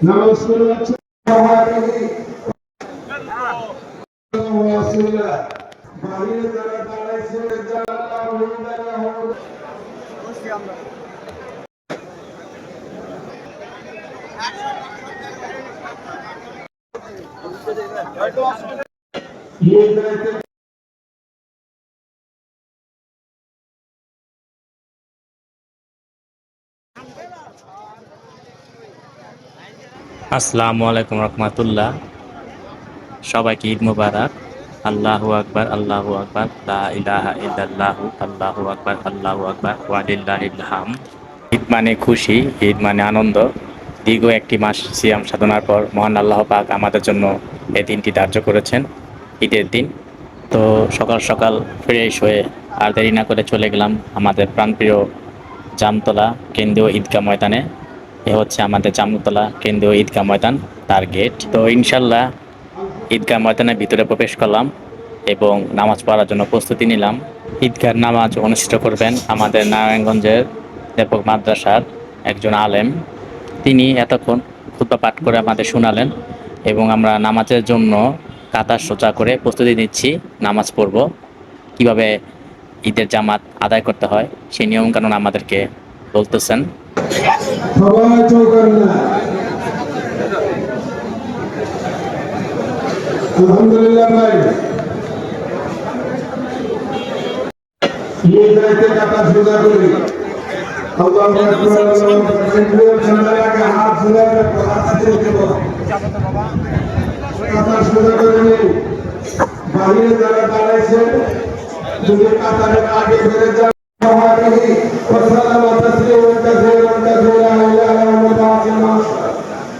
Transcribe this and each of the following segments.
নামাজ পড়ে যাচ্ছে বাড়ির যারা দাঁড়াইছে যারা হয়ে দাঁড়া হবে এই দায়িত্বে আসসালামু আলাইকুম রহমতুল্লাহ। সবাইকে ঈদ মুবারক। আল্লাহু আকবার আল্লাহু আকবার। লা ইলাহা ইল্লাল্লাহু, আল্লাহু আকবার আল্লাহু আকবার। ঈদ মানে খুশি, ঈদ মানে আনন্দ। দীর্ঘ একটি মাস সিয়াম সাধনার পর মহান আল্লাহ পাক আমাদের জন্য এই দিনটি ধার্য করেছেন, ঈদের দিন। তো সকাল সকাল ফ্রেশ হয়ে আর দেরি না করে চলে গেলাম আমাদের প্রাণপ্রিয় জামতলা কেন্দ্রীয় ঈদগাহ ময়দানে। এ হচ্ছে আমাদের জামতলা কেন্দ্রীয় ঈদগাহ ময়দান, তার গেট তো ইনশাল্লাহ ঈদগাহ ময়দানের ভিতরে প্রবেশ করলাম এবং নামাজ পড়ার জন্য প্রস্তুতি নিলাম। ঈদগাহ নামাজ অনুষ্ঠিত করবেন আমাদের নারায়ণগঞ্জের ব্যাপক মাদ্রাসার একজন আলেম। তিনি এতক্ষণ খুতবা পাঠ করে আমাদের শোনালেন এবং আমরা নামাজের জন্য কাতার সোজা করে প্রস্তুতি নিচ্ছি, নামাজ পড়ব। কীভাবে ঈদের জামাত আদায় করতে হয় সেই নিয়মকানুন আমাদেরকে বলতেছেন। সবাই চৌকান্না আলহামদুলিল্লাহ ভাই। নিয়ে যাইতে কাটা সোজা করি। আল্লাহ ঠান্ডা লাগে হাত সোজা কাটা সোজা করে নিই বাহিরে যারা দাঁড়াইছেন যদি কাতারে আগে ফিরে যান কথা কথা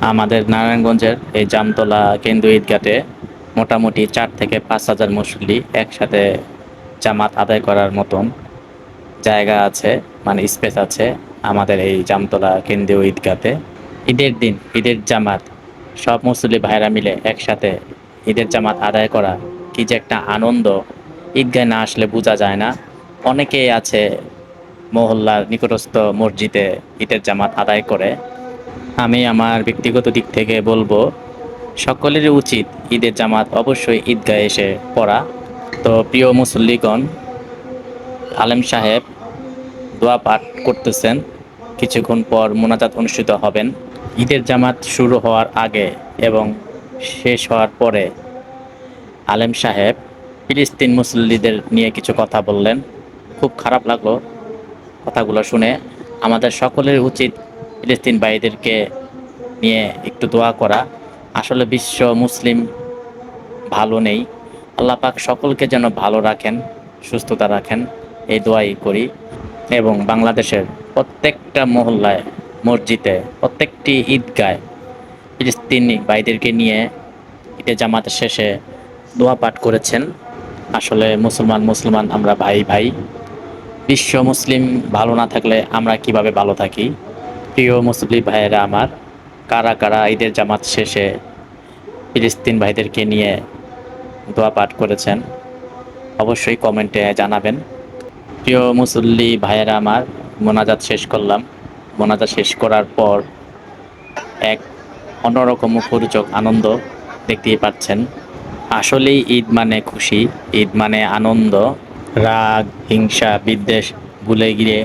আমাদের নারায়ণগঞ্জের এই জামতলা কেন্দ্রীয় ঈদগাতে মোটামুটি চার থেকে পাঁচ হাজার মুসল্লি একসাথে জামাত আদায় করার মতন জায়গা আছে মানে স্পেস আছে আমাদের এই জামতলা কেন্দ্রীয় ঈদগাতে। ঈদের দিন, ঈদের জামাত, সব মুসল্লি ভাইরা মিলে একসাথে ঈদের জামাত আদায় করা কি যে একটা আনন্দ। ঈদগায় না আসলে বোঝা যায় না। অনেকেই আছে মহল্লার নিকটস্থ মসজিদে ঈদের জামাত আদায় করে। আমি আমার ব্যক্তিগত দিক থেকে বলব, সকলেরই উচিত ঈদের জামাত অবশ্যই ঈদগায় এসে পড়া। তো প্রিয় মুসল্লিগণ, আলেম সাহেব, দোয়া পাঠ করতেছেন। কিছুক্ষণ পর মোনাজাত অনুষ্ঠিত হবেন। ঈদের জামাত শুরু হওয়ার আগে এবং শেষ হওয়ার পরে আলেম সাহেব ফিলিস্তিন মুসল্লিদের নিয়ে কিছু কথা বললেন। খুব খারাপ লাগল কথাগুলো শুনে। আমাদের সকলের উচিত ফিলিস্তিন ভাইদেরকে নিয়ে একটু দোয়া করা। আসলে বিশ্ব মুসলিম ভালো নেই। আল্লাহ পাক সকলকে যেন ভালো রাখেন, সুস্থতা রাখেন, এই দোয়াই করি। এবং বাংলাদেশের প্রত্যেকটা মহল্লায়, মসজিদে, প্রত্যেকটি ঈদগায় ফিলিস্তিনি ভাইদেরকে নিয়ে ঈদে জামাত শেষে দোয়া পাঠ করেছেন। আসলে মুসলমান মুসলমান আমরা ভাই ভাই। বিশ্ব মুসলিম ভালো না থাকলে আমরা কীভাবে ভালো থাকি? প্রিয় মুসলিম ভাইয়েরা আমার, কারা কারা ঈদের জামাত শেষে ফিলিস্তিন ভাইদেরকে নিয়ে দোয়া পাঠ করেছেন, অবশ্যই কমেন্টে জানাবেন। প্রিয় মুসল্লি ভাইয়েরা আমার, মোনাজাত শেষ করলাম। মোনাজাত শেষ করার পর এক অন্যরকম মুখরোচক আনন্দ দেখতেই পাচ্ছেন। আসলেই ঈদ মানে খুশি, ঈদ মানে আনন্দ, রাগ, হিংসা, বিদ্বেষ ভুলে গিয়ে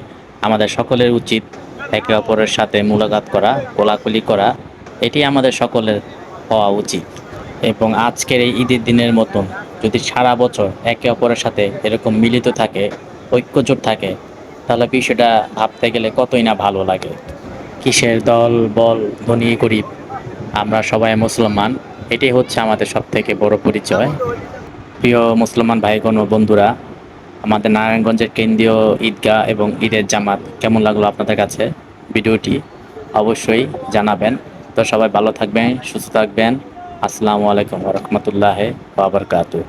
আমাদের সকলের উচিত একে অপরের সাথে মোলাকাত করা, কোলাকুলি করা, এটি আমাদের সকলের হওয়া উচিত। এবং আজকের এই ঈদের দিনের মতন যদি সারা বছর একে অপরের সাথে এরকম মিলিত থাকে, ঐক্যজোট থাকে, তাহলে বিষয়টা ভাবতে গেলে কতই না ভালো লাগে। কিসের দল, বল, ধনী, গরিব, আমরা সবাই মুসলমান, এটাই হচ্ছে আমাদের সব থেকে বড় পরিচয়। প্রিয় মুসলমান ভাইগণ ও বন্ধুরা আমাদের নারায়ণগঞ্জের কেন্দ্রীয় ঈদগাহ এবং ঈদের জামাত কেমন লাগল আপনাদের কাছে ভিডিওটি অবশ্যই জানাবেন। তো সবাই ভালো থাকবেন, সুস্থ থাকবেন। আসসালামু আলাইকুম রহমতুল্লাহ বাবরকাতু